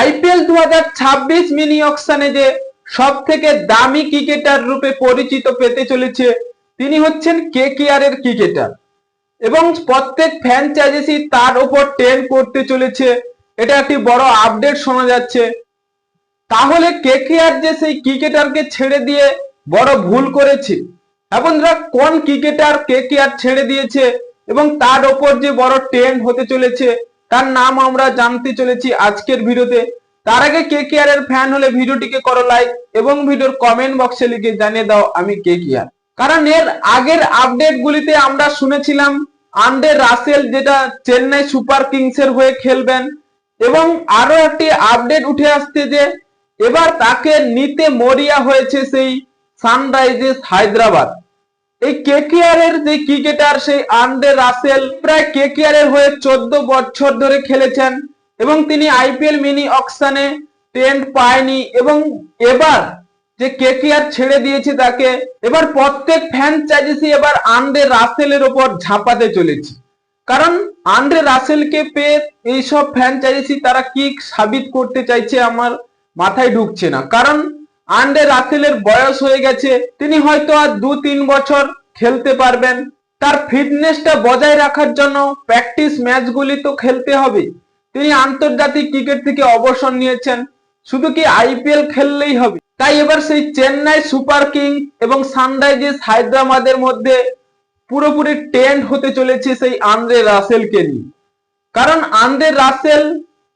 IPL দু হাজার ছাব্বিশ মিনি অকশনে যে সব থেকে দামি ক্রিকেটার রূপে পরিচিত পেতে চলেছে, তিনি হচ্ছেন কে এর ক্রিকেটার। এবং প্রত্যেক ফ্র্যাঞ্চাইজি তার উপর ট্রেন করতে চলেছে। এটা একটি বড় আপডেট শোনা যাচ্ছে। তাহলে কে আর যে সেই ক্রিকেটারকে ছেড়ে দিয়ে বড় ভুল করেছে? এবং বন্ধুরা, কোন ক্রিকেটার কে আর ছেড়ে দিয়েছে এবং তার ওপর যে বড় ট্রেন্ড হতে চলেছে? তার নাম আমরা জানতে চলেছি আজকের ভিডিওতে। তার আগে কে কে এর ফ্যান হলে ভিডিওটিকে করো লাইক এবং ভিডিওর কমেন্ট বক্সে লিখে জানিয়ে দাও আমি কে কে আর কারণ এর আগের আপডেট গুলিতে আমরা শুনেছিলাম আন্ডে রাসেল যেটা চেন্নাই সুপার কিংস এর হয়ে খেলবেন এবং আরও একটি আপডেট উঠে আসছে যে, এবার তাকে নিতে মরিয়া হয়েছে সেই সানরাইজার্স হায়দ্রাবাদ। এই কেকেআর এর যে ক্রিকেটার সেই আন্ডে রাসেল প্রায় কেকেআর এর হয়ে চোদ্দ বছর ধরে খেলেছেন এবং তিনি আইপিএল মিনি অকশনে টেন্ট পায়নি এবং এবার যে কেকেআর ছেড়ে দিয়েছে তাকে, এবার প্রত্যেক ফ্র্যাঞ্চাইজি এবার আন্ডে রাসেলের ওপর ঝাঁপাতে চলেছে। কারণ আন্ডে রাসেলকে পেয়ে এইসব ফ্যান ফ্র্যাঞ্চাইজি তারা কি সাবিত করতে চাইছে আমার মাথায় ঢুকছে না। কারণ আন্ডে রাসেলের বয়স হয়ে গেছে, তিনি হয়তো আর দু তিন বছর খেলতে পারবেন। তার ফিটনেসটা বজায় রাখার জন্য প্র্যাকটিস ম্যাচগুলি তো খেলতে হবে। তিনি আন্তর্জাতিক ক্রিকেট থেকে অবসর নিয়েছেন। শুধু কি আইপিএল খেললেই হবে? তাই এবার সেই চেন্নাই সুপার কিং এবং সানরাইজার্স হায়দ্রাবাদের মধ্যে পুরোপুরি টেন্ড হতে চলেছে সেই আন্দ্রে রাসেলকে নিয়ে। কারণ আন্দ্রে রাসেল,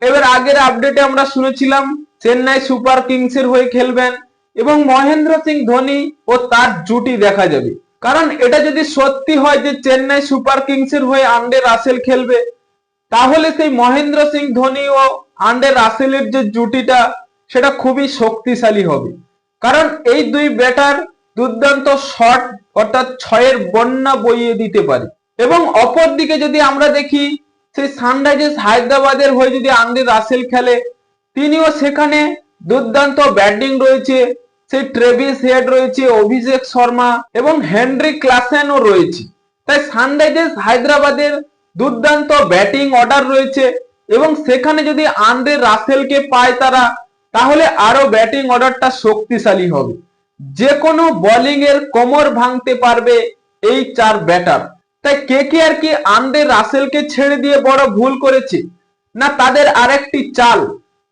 এবার আগের আপডেটে আমরা শুনেছিলাম চেন্নাই সুপার কিংস এর হয়ে খেলবেন এবং মহেন্দ্র সিং ধোনি ও তার জুটি দেখা যাবে। কারণ এটা যদি সত্যি হয় যে চেন্নাই সুপার কিংস এর হয়ে আন্ডে রাসেল খেলবে, তাহলে সেই মহেন্দ্র সিং ধোনি ও আন্ডে রাসেলের যে জুটিটা, সেটা খুবই শক্তিশালী হবে। কারণ এই দুই ব্যাটার দুর্দান্ত শট অর্থাৎ ছয়ের বন্যা বইয়ে দিতে পারে। এবং অপর দিকে যদি আমরা দেখি, সেই সানরাইজার্স হায়দ্রাবাদের হয়ে যদি আন্ডে রাসেল খেলে তিনিও সেখানে দুর্দান্ত ব্যাটিং রয়েছে। সেই ট্রেভিস হেড রয়েছে, অভিষেক শর্মা এবং হেনরি ক্লাসেনও রয়েছে। তাই সানরাইজার্স হায়দ্রাবাদের দুর্দান্ত ব্যাটিং অর্ডার রয়েছে এবং সেখানে যদি আন্দ্রে রাসেলকে পায় তারা, তাহলে আরও ব্যাটিং অর্ডারটা শক্তিশালী হবে। যে কোনো বোলিং এর কোমর ভাঙতে পারবে এই চার ব্যাটার। তাই কে কে আর কি আন্দ্রে রাসেলকে ছেড়ে দিয়ে বড় ভুল করেছে, না তাদের আরেকটি চাল?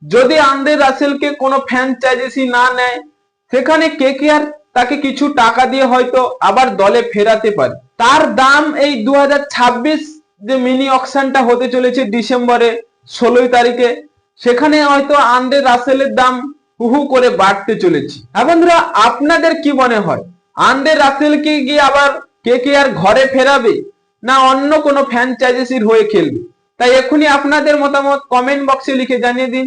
যদি আন্দ্রে রাসেলকে কোনো ফ্র্যাঞ্চাইজি না নেয়, সেখানে কে কে আর তাকে কিছু টাকা দিয়ে হয়তো আবার দলে ফেরাতে পারে। তার দাম এই দু যে মিনি অকশনটা হতে চলেছে ডিসেম্বরে ষোলোই তারিখে, সেখানে হয়তো আন্ডে রাসেলের দাম হুহু করে বাড়তে চলেছে। হ্যাঁ বন্ধুরা, আপনাদের কি মনে হয়? আন্ডে রাসেলকে গিয়ে আবার কে কে আর ঘরে ফেরাবে না অন্য কোনো ফ্র্যাঞ্চাইজিসির হয়ে খেলবে? তাই এখনই আপনাদের মতামত কমেন্ট বক্সে লিখে জানিয়ে দিন।